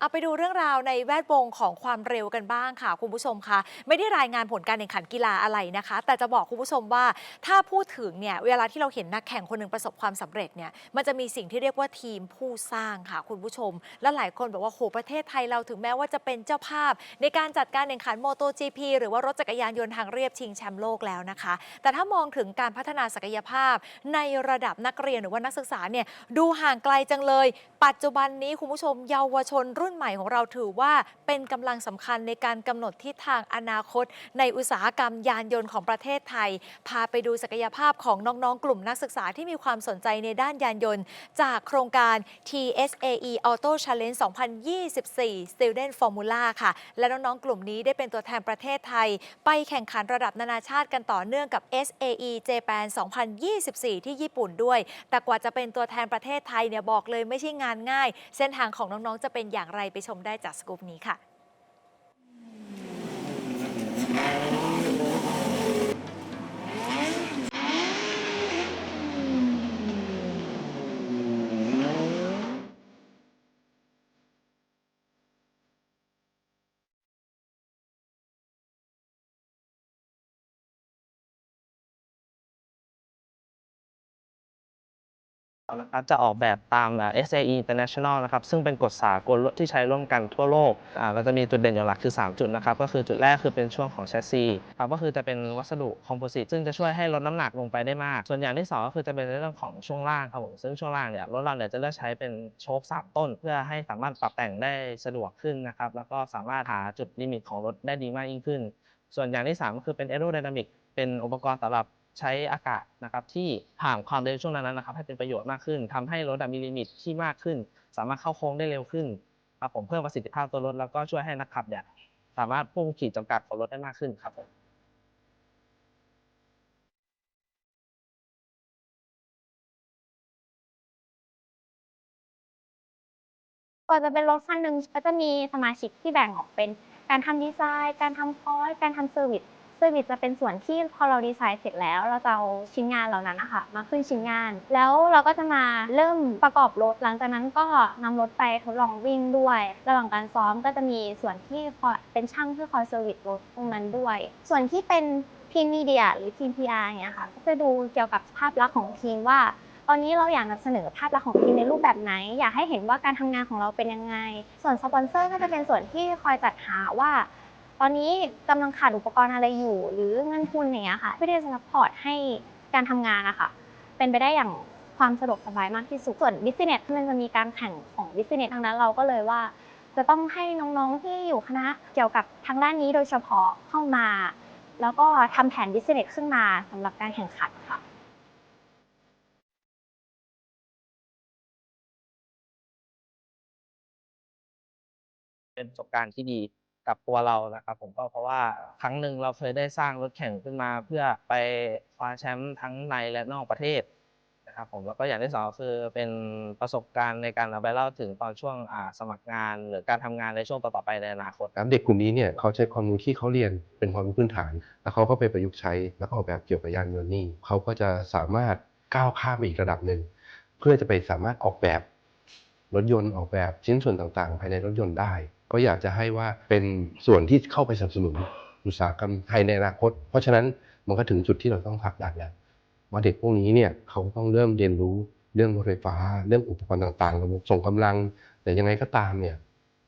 เอาไปดูเรื่องราวในแวดวงของความเร็วกันบ้างค่ะ คุณผู้ชมคะไม่ได้รายงานผลการแข่งขันกีฬาอะไรนะคะ แต่จะบอกคุณผู้ชมว่าถ้าพูดถึงเนี่ยเวลาที่เราเห็นนักแข่งคนหนึ่งประสบความสำเร็จเนี่ยมันจะมีสิ่งที่เรียกว่าทีมผู้สร้างค่ะคุณผู้ชม และหลายคนบอกว่าโหประเทศไทยเราถึงแม้ว่าจะเป็นเจ้าภาพ ในการจัดการแข่งขันโมโต GP หรือว่ารถจักรยานยนต์ทางเรียบชิงแชมป์โลกแล้วนะคะ แต่ถ้ามองถึงการพัฒนาศักยภาพ ในระดับนักเรียนหรือว่านักศึกษาเนี่ยดูห่างไกลจังเลย ปัจจุบันนี้คุณผู้ชมเยาวชนรุ่นใหม่ของเราถือว่าเป็นกำลังสำคัญในการกำหนดทิศทางอนาคต ในอุตสาหกรรมยานยนต์ของประเทศไทย พาไปดูศักยภาพของน้องๆ กลุ่มนักศึกษาที่มีความสนใจในด้านยานยนต์ จากโครงการ TSAE Auto Challenge 2024 Student Formula ค่ะ และน้องๆ กลุ่มนี้ได้เป็นตัวแทนประเทศไทย ไปแข่งขันระดับนานาชาติกันต่อเนื่องกับ SAE Japan 2024 ที่ญี่ปุ่นด้วย แต่กว่าจะเป็นตัวแทนประเทศไทยเนี่ยบอกเลยไม่ใช่งานง่าย เส้นทางของน้องๆ จะเป็นอย่างไรไปชมได้จากสกูปนี้ค่ะ นะครับจะออกแบบตาม SAE International นะครับซึ่งเป็นกฎสากลที่ใช้ร่วมกันทั่วโลกอ่าเราจะมีจุดเด่นอย่างหลักคือ 3 จุดนะครับก็คือจุดแรกคือเป็นช่วงของแชสซีครับก็คือจะเป็นวัสดุคอมโพสิตซึ่งจะช่วยให้ลดน้ำหนักลงไปได้มาก ส่วนอย่างที่ 2 ก็คือจะเป็นในเรื่องของช่วงล่างครับผมซึ่งช่วงล่างเนี่ยรถเราเนี่ยจะเลือกใช้เป็นโชคสามต้น เพื่อให้สามารถปรับแต่งได้สะดวกขึ้นนะครับแล้วก็สามารถหาจุดลิมิตของรถได้ดีมากยิ่งขึ้น ส่วนอย่างที่ 3 ก็คือเป็น aerodynamic เป็นอุปกรณ์สำหรับ ใช้อากาศนะครับที่ผ่านความเร็วช่วงนั้นนะครับ ให้เป็นประโยชน์มากขึ้นทำให้รถมีลิมิตที่มากขึ้น สามารถเข้าโค้งได้เร็วขึ้นครับผมเพิ่มประสิทธิภาพตัวรถแล้วก็ช่วยให้นักขับเนี่ยสามารถพุ่งขีดจำกัดของรถได้มากขึ้นครับผมกว่าจะเป็นรถคันหนึ่งก็จะมีสมาชิกที่แบ่งออกเป็น การทำดีไซน์ การทำคอร์สการทำเซอร์วิส เซอร์วิสจะเป็นส่วนที่พอเราดีไซน์เสร็จแล้ว เราจะเอาชิ้นงานเหล่านั้นนะคะมาขึ้นชิ้นงาน แล้วเราก็จะมาเริ่มประกอบรถ หลังจากนั้นก็นำรถไปทดลองวิ่งด้วย ระหว่างการซ้อมก็จะมีส่วนที่เป็นช่างที่คอยเซอร์วิสรถตรงนั้นด้วย ส่วนที่เป็นทีมมีเดียหรือทีม PR อย่างเงี้ยค่ะก็จะดูเกี่ยวกับภาพลักษณ์ของทีมว่าตอนนี้เราอยากนำเสนอภาพลักษณ์ของทีมในรูปแบบไหน อยากให้เห็นว่าการทำงานของเราเป็นยังไง ส่วนสปอนเซอร์ก็จะเป็นส่วนที่คอยจัดหาว่า ตอนนี้กำลังขาดอุปกรณ์อะไรอยู่ หรือเงินทุนอย่างเงี้ยค่ะเพื่อที่จะซัพพอร์ตให้การทำงานอะค่ะเป็นไปได้อย่างความสะดวกสบายมากที่สุดส่วนบิสเนสมันจะมีการแข่งของบิสเนสทางนั้นเราก็เลยว่า จะต้องให้น้องๆที่อยู่คณะเกี่ยวกับทางด้านนี้โดยเฉพาะเข้ามา แล้วก็ทำแผนบิสเนสขึ้นมาสำหรับการแข่งขันค่ะ เป็นประสบการณ์ที่ดี กับตัวเรานะครับผมก็เพราะว่าครั้งหนึ่งเราเคยได้สร้างรถแข่งขึ้นมาเพื่อไปคว้าแชมป์ทั้งในและนอกประเทศนะครับผมแล้วก็อย่างที่สองคือเป็นประสบการณ์ในการเอาไปเล่าถึงตอนช่วงสมัครงาน หรือการทำงานในช่วงต่อไปในอนาคตเด็กกลุ่มนี้เนี่ยเขาใช้ความรู้ที่เขาเรียนเป็นความรู้พื้นฐาน แล้วเขาก็ไปประยุกต์ใช้แล้วก็ออกแบบเกี่ยวกับยานยนต์นี่เขาก็จะสามารถก้าวข้ามไปอีกระดับหนึ่งเพื่อจะไปสามารถออกแบบรถยนต์ออกแบบชิ้นส่วนต่างๆ ภายในรถยนต์ได้ ก็อยากจะให้ว่าเป็นส่วนที่เข้าไปสนับสนุนอุตสาหกรรมไทยในอนาคต เพราะฉะนั้นมันก็ถึงจุดที่เราต้องผลักดันแล้วว่าเด็กพวกนี้เนี่ยเขาต้องเริ่มเรียนรู้เรื่องรถไฟฟ้า เรื่องอุปกรณ์ต่างๆ ระบบส่งกำลัง แต่ยังไงก็ตามเนี่ย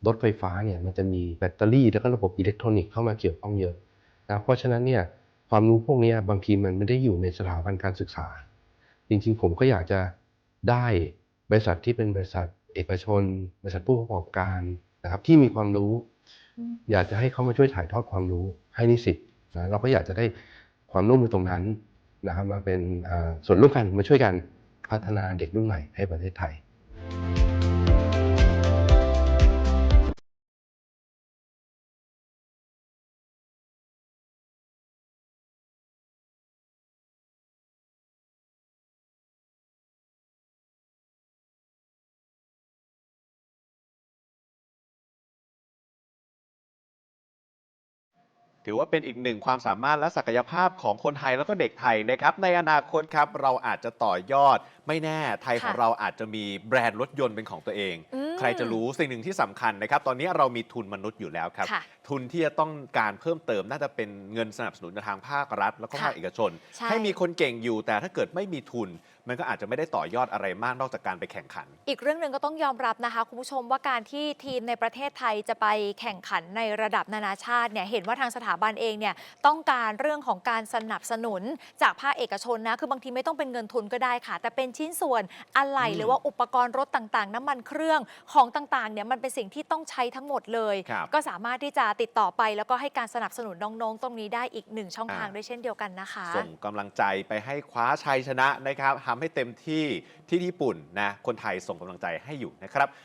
รถไฟฟ้าเนี่ยมันจะมีแบตเตอรี่แล้วก็ระบบอิเล็กทรอนิกส์เข้ามาเกี่ยวข้องเยอะนะเพราะฉะนั้นเนี่ยความรู้พวกนี้บางทีมันไม่ได้อยู่ในสถาบันการศึกษา จริงๆ ผมก็อยากจะได้บริษัทที่เป็นบริษัทเอกชน บริษัทผู้ประกอบการ นะครับที่มีความรู้อืมอยากจะให้เขามาช่วยถ่ายทอดความรู้ให้นิสิตนะเราก็อยากจะได้ความร่วมมือตรงนั้นนะครับมาเป็นอ่าส่วนร่วมกันมาช่วยกันพัฒนาเด็กรุ่นใหม่ให้ประเทศไทย ถือว่าเป็นอีกหนึ่งความสามารถและศักยภาพของคนไทยแล้วก็เด็กไทยนะครับ ในอนาคตครับ เราอาจจะต่อยอด ไม่แน่ไทยของเราอาจจะมีแบรนด์รถยนต์เป็นของตัวเอง อืม ใครจะรู้สิ่งหนึ่งที่สำคัญนะครับ ตอนนี้เรามีทุนมนุษย์อยู่แล้วครับค่ะทุนที่จะต้องการเพิ่มเติมน่าจะเป็นเงินสนับสนุนทางภาครัฐ แล้วก็ค่ะภาคเอกชนใช่ให้มีคนเก่งอยู่แต่ถ้าเกิดไม่มีทุน มันก็อาจจะไม่ได้ต่อยอดอะไรมากนอกจากการไปแข่งขัน อีกเรื่องหนึ่งก็ต้องยอมรับนะคะ คุณผู้ชมว่าการที่ทีมในประเทศไทยจะไปแข่งขันในระดับนานาชาติเนี่ยเห็นว่าทางสถาบันเองเนี่ยต้องการเรื่องของการสนับสนุนจากภาคเอกชนนะคือบางทีไม่ต้องเป็นเงินทุนก็ได้ค่ะ แต่เป็นชิ้นส่วนอะไหล่อืมหรือว่าอุปกรณ์รถต่างๆ น้ำมันเครื่องของต่างๆเนี่ยมันเป็นสิ่งที่ต้องใช้ทั้งหมดเลย ครับ ก็สามารถที่จะติดต่อไปแล้วก็ให้การสนับสนุนน้องๆ ตรงนี้ได้อีกหนึ่งช่องทางอ่าด้วยเช่นเดียวกันนะคะ ส่งกำลังใจไปให้คว้าชัยชนะนะครับทำให้เต็มที่ที่ญี่ปุ่นนะ คนไทยส่งกำลังใจให้อยู่นะครับ